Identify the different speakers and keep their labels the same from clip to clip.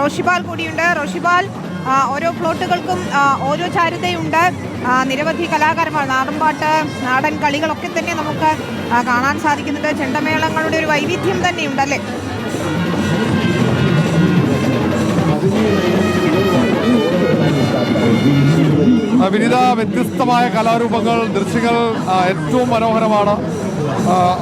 Speaker 1: റോഷിബാൽ കൂടിയുണ്ട്. റോഷിബാൽ ഓരോ പ്ലോട്ടുകൾക്കും ഓരോ ചാരുതയുണ്ട്. നിരവധി കലാകാരന്മാർ നാടൻപാട്ട് നാടൻ കളികളൊക്കെ തന്നെ നമുക്ക് കാണാൻ സാധിക്കുന്നുണ്ട്. ചെണ്ടമേളങ്ങളുടെ ഒരു വൈവിധ്യം തന്നെയുണ്ട് അല്ലേ?
Speaker 2: വിനിത വ്യത്യസ്തമായ കലാരൂപങ്ങൾ ദൃശ്യങ്ങൾ ഏറ്റവും മനോഹരമാണ്.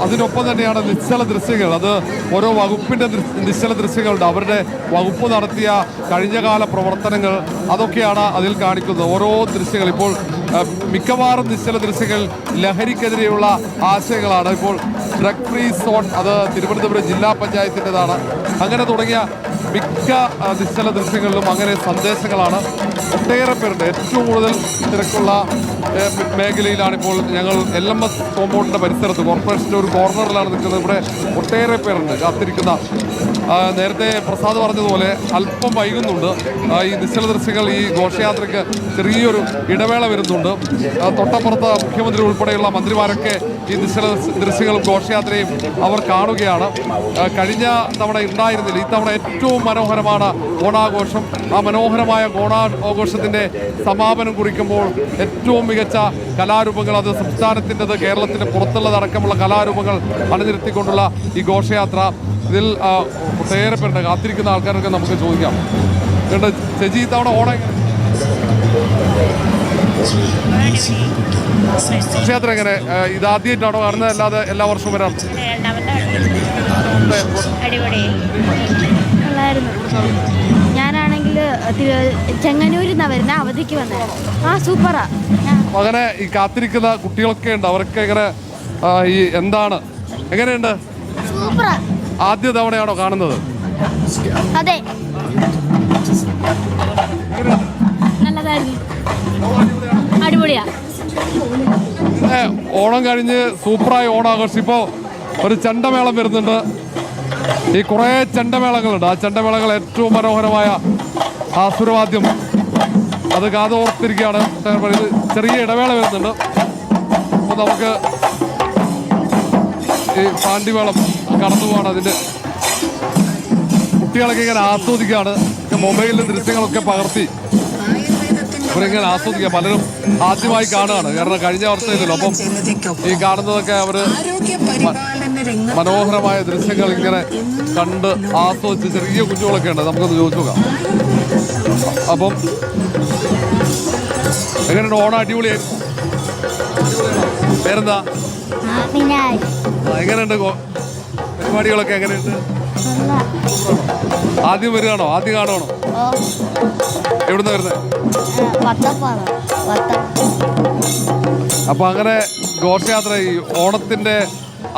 Speaker 2: അതിനൊപ്പം തന്നെയാണ് നിശ്ചല ദൃശ്യങ്ങൾ. അത് ഓരോ വകുപ്പിന്റെ നിശ്ചല ദൃശ്യങ്ങളുണ്ട്. അവരുടെ വകുപ്പ് നടത്തിയ കഴിഞ്ഞകാല പ്രവർത്തനങ്ങൾ അതൊക്കെയാണ് അതിൽ കാണിക്കുന്നത്. ഓരോ ദൃശ്യങ്ങൾ ഇപ്പോൾ മിക്കവാറും നിശ്ചല ദൃശ്യങ്ങൾ ലഹരിക്കെതിരെയുള്ള ആശയങ്ങളാണ്. ഇപ്പോൾ ഡ്രഗ് ഫ്രീ സോൺ അത് തിരുവനന്തപുരം ജില്ലാ പഞ്ചായത്തിന്റെതാണ്. അങ്ങനെ തുടങ്ങിയ മിക്ക നിശ്ചല ദൃശ്യങ്ങളിലും അങ്ങനെ സന്ദേശങ്ങളാണ് ഒട്ടേറെ പേരുണ്ട്. ഏറ്റവും കൂടുതൽ തിരക്കുള്ള മേഖലയിലാണ് ഇപ്പോൾ ഞങ്ങൾ എൽ എം എസ് കോമ്പൗണ്ടിന്റെ പരിസരത്ത്. കോർപ്പറേഷന്റെ ഒരു കോർണറിലാണ് നിൽക്കുന്നത്. ഇവിടെ ഒട്ടേറെ പേരുണ്ട്. കാത്തിരിക്കുന്ന നേരത്തെ പ്രസാദ് പറഞ്ഞതുപോലെ അല്പം വൈകുന്നുണ്ട്. ഈ നിശ്ചല ദൃശ്യങ്ങൾ ഈ ഘോഷയാത്രയ്ക്ക് ചെറിയൊരു ഇടവേള വരുന്നുണ്ട്. തൊട്ടപ്പുറത്ത് മുഖ്യമന്ത്രി ഉൾപ്പെടെയുള്ള മന്ത്രിമാരൊക്കെ ഈ നിശ്ചല ദൃശ്യങ്ങളും ഘോഷയാത്രയും അവർ കാണുകയാണ്. കഴിഞ്ഞ തവണ ഉണ്ടായിരുന്നില്ല. ഇത്തവണ ഏറ്റവും മനോഹരമാണ് ഓണാഘോഷം. ആ മനോഹരമായ ഓണാഘോഷത്തിന്റെ സമാപനം കുറിക്കുമ്പോൾ ഏറ്റവും മികച്ച കലാരൂപങ്ങൾ അത് സംസ്ഥാനത്തിന്റെത് കേരളത്തിന് പുറത്തുള്ളതടക്കമുള്ള കലാരൂപങ്ങൾ അണിനിരത്തിക്കൊണ്ടുള്ള ഈ ഘോഷയാത്ര ഇതിൽ ഒട്ടേറെ പേരുണ്ട്. കാത്തിരിക്കുന്ന ആൾക്കാരൊക്കെ നമുക്ക് ചോദിക്കാം. കണ്ട് ചേച്ചി ഇത്തവണ ഓണം? ഘോഷയാത്ര എങ്ങനെ? ഇതാദ്യമായിട്ടാണോ കാണുന്നത് അല്ലാതെ എല്ലാ വർഷവും വരാം.
Speaker 3: ഞാൻ ചെങ്ങന്നൂരിൽ നിന്നാണ് വരുന്നത് അവധിക്ക് വന്നത് ആ സൂപ്പറാ.
Speaker 2: അങ്ങനെ ഈ കാത്തിരിക്കുന്ന കുട്ടികളൊക്കെ ഉണ്ട്. അവർക്ക് എങ്ങനെ ഈ എന്താണ്? എങ്ങനെയുണ്ട്?
Speaker 3: സൂപ്പറാ.
Speaker 2: ആദ്യ തവണയാണോ കാണുന്നത്?
Speaker 3: അതെ. നല്ലതായിരുന്നു. അടിപൊളിയാ.
Speaker 2: ഓണം കഴിഞ്ഞ് സൂപ്പറായി ഓണം ആഘോഷിച്ചു ഇപ്പോൾ ഒരു ചണ്ടമേളം വരുന്നുണ്ട്. ഈ കുറേ ചെണ്ടമേളങ്ങളുണ്ട്. ആ ചെണ്ടമേളങ്ങൾ ഏറ്റവും മനോഹരമായ ആസുരവാദ്യം അത് കാതോർത്തിരിക്കുകയാണ്. ഇത് ചെറിയ ഇടവേള വരുന്നുണ്ട്. അപ്പോൾ നമുക്ക് ഈ പാണ്ടിവേളം കടന്നു പോവാണ് അതിന്റെ. കുട്ടികളൊക്കെ ഇങ്ങനെ ആസ്വദിക്കുകയാണ്. മൊബൈലിലെ ദൃശ്യങ്ങളൊക്കെ പകർത്തി അവരിങ്ങനെ ആസ്വദിക്കുക. പലരും ആദ്യമായി കാണുകയാണ്. കാരണം കഴിഞ്ഞ വർഷമില്ലല്ലോ അപ്പം ഈ കാണുന്നതൊക്കെ അവർ മനോഹരമായ ദൃശ്യങ്ങൾ ഇങ്ങനെ കണ്ട് ആസ്വദിച്ച് ചെറിയ കുഞ്ഞുങ്ങളൊക്കെ ഉണ്ട്. നമുക്കൊന്ന് ചോദിച്ചു നോക്കാം. അപ്പം എങ്ങനെയുണ്ട്? ഓണം അടിപൊളിയായിരുന്നു പേരെന്താ? എങ്ങനെയുണ്ട് പരിപാടികളൊക്കെ എങ്ങനെയുണ്ട്? ആദ്യം വരികയാണോ? ആദ്യം കാണുവാണോ? എവിടുന്ന വരുന്നത് അപ്പൊ അങ്ങനെ ഘോഷയാത്ര ഈ ഓണത്തിന്റെ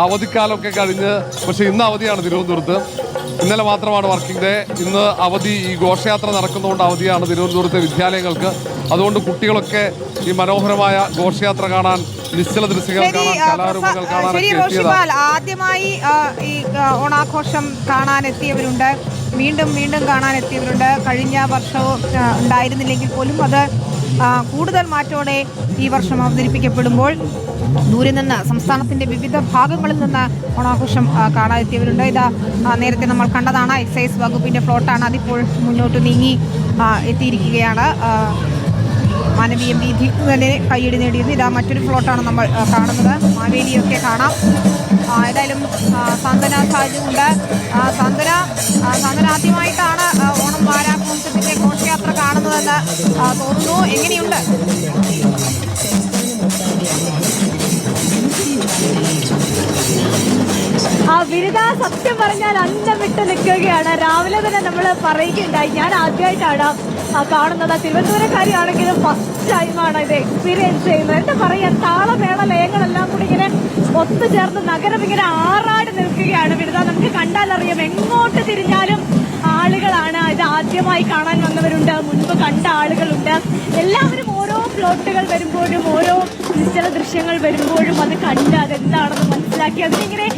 Speaker 2: അവധിക്കാലമൊക്കെ കഴിഞ്ഞ് പക്ഷെ ഇന്ന് അവധിയാണ് തിരുവനന്തപുരത്ത്. ഇന്നലെ മാത്രമാണ് വർക്കിംഗ് ഡേ. ഇന്ന് അവധി ഈ ഘോഷയാത്ര നടക്കുന്നതുകൊണ്ട് അവധിയാണ് തിരുവനന്തപുരത്തെ വിദ്യാലയങ്ങൾക്ക്. അതുകൊണ്ട് കുട്ടികളൊക്കെ ഈ മനോഹരമായ ഘോഷയാത്ര കാണാൻ നിശ്ചല ദൃശ്യങ്ങൾ കാണാൻ കലാരൂപങ്ങൾ
Speaker 1: കാണാൻ ആദ്യമായി ഈ ഓണാഘോഷം കാണാൻ എത്തിയവരുണ്ട് വീണ്ടും വീണ്ടും കാണാൻ എത്തിയവരുണ്ട് കഴിഞ്ഞ വർഷവും ഉണ്ടായിരുന്നില്ലെങ്കിൽ പോലും അത് കൂടുതൽ മാറ്റോടെ ഈ വർഷം അവതരിപ്പിക്കപ്പെടുമ്പോൾ ദൂരെ നിന്ന് സംസ്ഥാനത്തിന്റെ വിവിധ ഭാഗങ്ങളിൽ നിന്ന് ഓണാഘോഷം കാണാതെത്തിയവരുണ്ട്. ഇത് നേരത്തെ നമ്മൾ കണ്ടതാണ് എക്സൈസ് വകുപ്പിന്റെ ഫ്ലോട്ടാണ് അതിപ്പോൾ മുന്നോട്ട് നീങ്ങി എത്തിയിരിക്കുകയാണ്. മാനവീയ വീതി തന്നെ കയ്യടി നേടിയിരുന്നു. ഇതാ മറ്റൊരു ഫ്ലോട്ടാണ് നമ്മൾ കാണുന്നത്. മാവേലിയൊക്കെ കാണാം. ഏതായാലും സന്തന ആ, സാന്ത്വന ആ, സാന്ത്വന ആദ്യമായിട്ടാണ് ഓണം വാരാഘോഷത്തിന്റെ ഘോഷയാത്ര കാണുന്നതെന്ന് തോന്നുന്നു. എങ്ങനെയുണ്ട്?
Speaker 4: ആ വിരുത സത്യം പറഞ്ഞാൽ അന്നം വിട്ട് നിൽക്കുകയാണ്. രാവിലെ തന്നെ നമ്മൾ പറയുകയുണ്ടായി. ഞാൻ ആദ്യമായിട്ടാണ് കാണുന്നത് തിരുവനന്തപുരക്കാരിയാണെങ്കിലും ഫസ്റ്റ് ടൈമാണ് ഇത് എക്സ്പീരിയൻസ് ചെയ്യുന്നത്. എന്താ പറയാ താളമേള ലയങ്ങളെല്ലാം കൂടി ഇങ്ങനെ ഒത്തുചേർന്ന് നഗരം ഇങ്ങനെ ആറാടി നിൽക്കുകയാണ്. ബിരുദ നമുക്ക് കണ്ടാലറിയാം എങ്ങോട്ട് തിരിഞ്ഞാലും ആളുകളാണ് ഇത് ആദ്യമായി കാണാൻ വന്നവരുണ്ട്. മുൻപ് കണ്ട ആളുകളുണ്ട്. എല്ലാവരും ഓരോ പ്ലോട്ടുകൾ വരുമ്പോഴും ഓരോ നിശ്ചല ദൃശ്യങ്ങൾ വരുമ്പോഴും അത് കണ്ട് അതെന്താണെന്ന് മനസ്സിലാക്കി അതിനിങ്ങനെ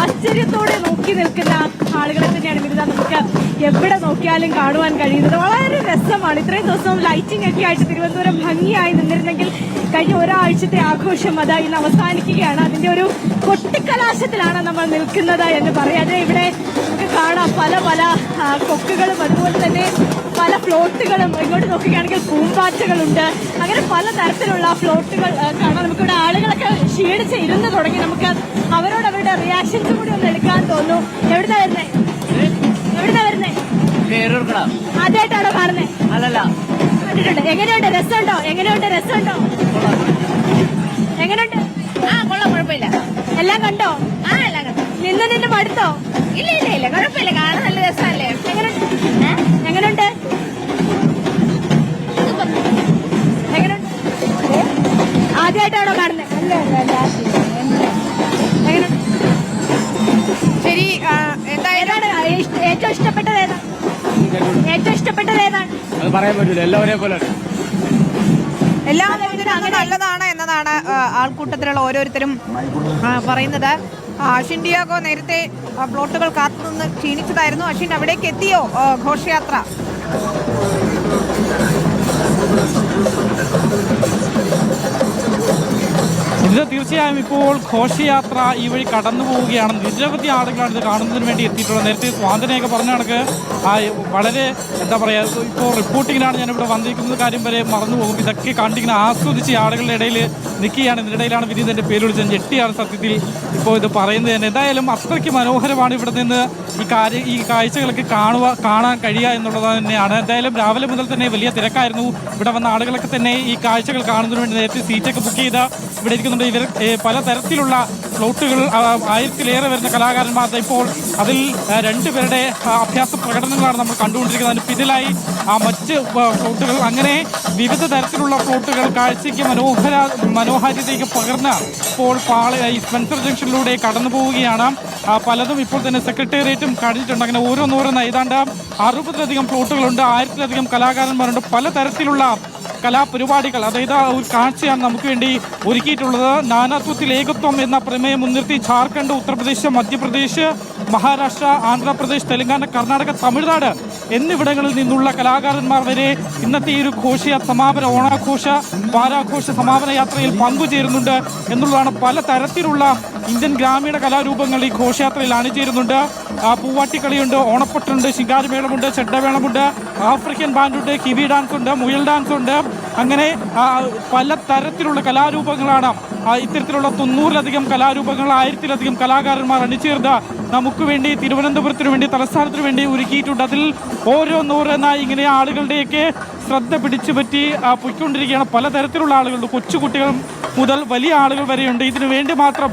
Speaker 4: ആശ്ചര്യത്തോടെ നോക്കി നിൽക്കുന്ന ആളുകളെ തന്നെയാണ് എവിടെ നോക്കിയാലും കാണുവാൻ കഴിയുന്നത്. വളരെ രസമാണ്. ഇത്രയും ദിവസം ലൈറ്റിംഗ് ഒക്കെ ആയിട്ട് തിരുവനന്തപുരം ഭംഗിയായി നിന്നിരുന്നെങ്കിൽ കഴിഞ്ഞ ഒരാഴ്ചത്തെ ആഘോഷം അത് ഇന്ന് അവസാനിക്കുകയാണ്. അതിന്റെ ഒരു കൊട്ടിക്കലാശത്തിലാണ് നമ്മൾ നിൽക്കുന്നത് എന്ന് പറയാതെ ഇവിടെ നമുക്ക് കാണാം പല പല കൊക്കുകളും അതുപോലെ തന്നെ പല ഫ്ലോട്ടുകളും ഇങ്ങോട്ട് നോക്കുകയാണെങ്കിൽ പൂമ്പാറ്റകളുണ്ട്. അങ്ങനെ പല തരത്തിലുള്ള ഫ്ലോട്ടുകൾ കാണാം. നമുക്കിവിടെ ആളുകളൊക്കെ ക്ഷീണിച്ച് ഇരുന്ന് തുടങ്ങി. നമുക്ക് അവരോട് അവരുടെ റിയാക്ഷൻസ് കൂടി ഒന്ന് എടുക്കാൻ തോന്നുന്നു. എവിടുന്നാ ആദ്യമായിട്ടാണോ കാണുന്നേ?
Speaker 5: അല്ലല്ല.
Speaker 4: കണ്ടിട്ടുണ്ട്. എങ്ങനെയുണ്ട്? രസമുണ്ടോ? എങ്ങനെയുണ്ട്? രസമുണ്ടോ? എങ്ങനെയുണ്ട്?
Speaker 6: ആ കൊള്ളാം കുഴപ്പമില്ല.
Speaker 4: എല്ലാം കണ്ടോ?
Speaker 6: ആ എല്ലാം കണ്ടോ.
Speaker 4: നിന്ന് നിന്ന് മടുത്തോ?
Speaker 6: ഇല്ല ഇല്ല ഇല്ല. കുഴപ്പമില്ല. കാണാൻ നല്ല രസമല്ലേ?
Speaker 4: എങ്ങനെയുണ്ട്? എങ്ങനെയുണ്ട്?
Speaker 5: പറയാൻ പറ്റില്ല എല്ലാവരെയും പോലെ.
Speaker 1: എല്ലാ ഇതിനകത്ത് നല്ലതാണ് എന്നതാണ് ആൾക്കൂട്ടത്തിലുള്ള ഓരോരുത്തരും പറയുന്നത്. അഷിൻ ഡിയാഗോ നേരത്തെ പ്ലോട്ടുകൾ കാത്തുനിന്ന് ക്ഷീണിച്ചതായിരുന്നു. അഷിൻ അവിടേക്ക് എത്തിയോ ഘോഷയാത്ര?
Speaker 7: ഇത് തീർച്ചയായും ഇപ്പോൾ ഘോഷയാത്ര ഈ വഴി കടന്നു പോവുകയാണ്. നിരവധി ആളുകളാണ് ഇത് കാണുന്നതിന് വേണ്ടി എത്തിയിട്ടുള്ളത്. നേരത്തെ സ്വാതന്ത്ര്യമൊക്കെ പറഞ്ഞ കണക്ക് വളരെ എന്താ പറയുക ഇപ്പോൾ റിപ്പോർട്ടിങ്ങിനാണ് ഞാനിവിടെ വന്നിരിക്കുന്നത്. കാര്യം വരെ മറന്നു പോകും. ഇതൊക്കെ കണ്ടിങ്ങനെ ആസ്വദിച്ച് ആളുകളുടെ ഇടയിൽ നിൽക്കുകയാണ്. ഇതിനിടയിലാണ് വിനീത് എന്റെ പേര് വിളിച്ചത്. ഞെട്ടിയാണ് സത്യത്തിൽ ഇപ്പോൾ ഇത് പറയുന്നത് തന്നെ. എന്തായാലും അത്രയ്ക്ക് മനോഹരമാണ് ഇവിടെ നിന്ന് ഈ കാര്യ ഈ കാഴ്ചകളൊക്കെ കാണുക കാണാൻ കഴിയുക എന്നുള്ളത് തന്നെയാണ്. എന്തായാലും രാവിലെ മുതൽ തന്നെ വലിയ തിരക്കായിരുന്നു. ഇവിടെ വന്ന ആളുകളൊക്കെ തന്നെ ഈ കാഴ്ചകൾ കാണുന്നതിന് വേണ്ടി നേരത്തെ സീറ്റൊക്കെ ബുക്ക് ചെയ്ത ഇവിടെ ഇരിക്കുന്നുണ്ട് ഇവർ. പല പലതരത്തിലുള്ള ഫ്ലോട്ടുകൾ ആ, ആയിരത്തിലേറെ വരുന്ന കലാകാരന്മാർ ഇപ്പോൾ അതിൽ രണ്ടുപേരുടെ അഭ്യാസ പ്രകടനങ്ങളാണ് നമ്മൾ കണ്ടുകൊണ്ടിരിക്കുന്നത്. അതിന് പിന്നിലായി ആ മറ്റ് പ്ലോട്ടുകൾ. അങ്ങനെ വിവിധ തരത്തിലുള്ള ഫ്ലോട്ടുകൾ കാഴ്ചയ്ക്ക് മനോഹര മനോഹാരിതയ്ക്ക് പകർന്ന് ഇപ്പോൾ പാള ഈ സ്പെൻസർ ജംഗ്ഷനിലൂടെ കടന്നു പോവുകയാണ് പലതും ഇപ്പോൾ തന്നെ സെക്രട്ടേറിയറ്റും കഴിഞ്ഞിട്ടുണ്ട്. അങ്ങനെ ഓരോന്നോരോന്ന് ഏതാണ്ട് അറുപതിലധികം പ്ലോട്ടുകളുണ്ട് ആയിരത്തിലധികം കലാകാരന്മാരുണ്ട്. പലതരത്തിലുള്ള കലാപരിപാടികൾ അതായത് ഒരു കാഴ്ചയാണ് നമുക്ക് വേണ്ടി ഒരുക്കിയിട്ടുള്ളത്. നാനാത്വത്തിൽ ഏകത്വം എന്ന പ്രമേയം മുൻനിർത്തി ജാർഖണ്ഡ് ഉത്തർപ്രദേശ് മധ്യപ്രദേശ് മഹാരാഷ്ട്ര ആന്ധ്രാപ്രദേശ് തെലങ്കാന കർണാടക തമിഴ്നാട് എന്നിവിടങ്ങളിൽ നിന്നുള്ള കലാകാരന്മാർ വരെ ഇന്നത്തെ ഈ ഒരു ഘോഷയ സമാപന ഓണാഘോഷ വാരാഘോഷ സമാപന യാത്രയിൽ പങ്കുചേരുന്നുണ്ട് എന്നുള്ളതാണ് പല തരത്തിലുള്ള ഇന്ത്യൻ ഗ്രാമീണ കലാരൂപങ്ങൾ ഈ ഘോഷയാത്രയിൽ അണിചേരുന്നുണ്ട്. പൂവാട്ടിക്കളിയുണ്ട് ഓണപ്പട്ടുണ്ട് ശിങ്കാരിമേളമുണ്ട് ചെണ്ടമേളമുണ്ട് ആഫ്രിക്കൻ ബാൻഡുണ്ട് കിവി ഡാൻസ് ഉണ്ട് മുയൽ ഡാൻസ് ഉണ്ട് അങ്ങനെ പല തരത്തിലുള്ള കലാരൂപങ്ങളാണ് ഇത്തരത്തിലുള്ള തൊണ്ണൂറിലധികം കലാരൂപങ്ങൾ ആയിരത്തിലധികം കലാകാരന്മാർ അണിചേർന്ന് നമുക്ക് വേണ്ടി തിരുവനന്തപുരത്തിന് വേണ്ടി തലസ്ഥാനത്തിന് വേണ്ടി ഒരുക്കിയിട്ടുണ്ട്. അതിൽ ഓരോന്നോരോന്നായി ഇങ്ങനെ ആളുകളുടെയൊക്കെ ശ്രദ്ധ പിടിച്ചു പറ്റി പൊയ്ക്കൊണ്ടിരിക്കുകയാണ്. പലതരത്തിലുള്ള ആളുകളുണ്ട്. കൊച്ചുകുട്ടികൾ മുതൽ വലിയ ആളുകൾ വരെയുണ്ട്. ഇതിനു വേണ്ടി മാത്രം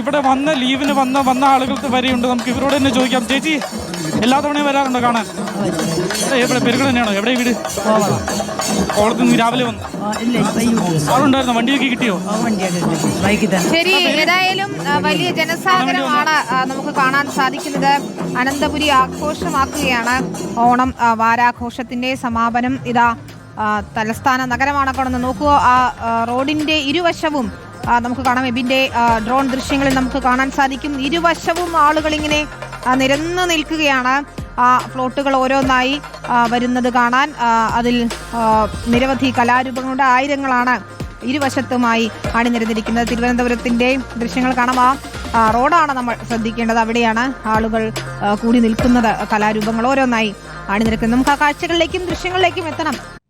Speaker 7: ഇവിടെ വന്ന ലീവിന് വന്ന വന്ന ആളുകൾ വരെയുണ്ട്. നമുക്ക് ഇവരോട് തന്നെ ചോദിക്കാം. ചേച്ചി എല്ലാ തവണയും വരാറുണ്ടോ കാണാൻ? എവിടെ പെരുകൾ തന്നെയാണോ? എവിടെ വീട്? നിന്ന് രാവിലെ വന്നു. ആളുണ്ടായിരുന്നോ? വണ്ടിയൊക്കെ കിട്ടിയോ?
Speaker 1: ശരി ഏതായാലും വലിയ ജനസാഗരമാണ് നമുക്ക് കാണാൻ സാധിക്കുന്നത്. അനന്തപുരി ആഘോഷമാക്കുകയാണ്. ഓണം വാരാഘോഷത്തിന്റെ സമാപനം ഇതാ തലസ്ഥാന നഗരമാണ് കാണുന്നത് നോക്കൂ ആ ആ, റോഡിന്റെ ഇരുവശവും നമുക്ക് കാണാം. എബിന്റെ ഡ്രോൺ ദൃശ്യങ്ങളിൽ നമുക്ക് കാണാൻ സാധിക്കും. ഇരുവശവും ആളുകൾ ഇങ്ങനെ നിരന്നു നിൽക്കുകയാണ്. ആ ഫ്ലോട്ടുകൾ ഓരോന്നായി വരുന്നത് കാണാൻ അതിൽ നിരവധി കലാരൂപങ്ങളുടെ ആയിരങ്ങളാണ് ഇരുവശത്തുമായി അണിനിരന്നിരിക്കുന്നത്. തിരുവനന്തപുരത്തിന്റെ ദൃശ്യങ്ങൾ കാണാം. ആ, റോഡാണ് നമ്മൾ ശ്രദ്ധിക്കേണ്ടത്. അവിടെയാണ് ആളുകൾ കൂടി നിൽക്കുന്നത്. കലാരൂപങ്ങൾ ഓരോന്നായി അണിനിരക്കുന്നത്. നമുക്ക് ആ കാഴ്ചകളിലേക്കും ദൃശ്യങ്ങളിലേക്കും എത്തണം.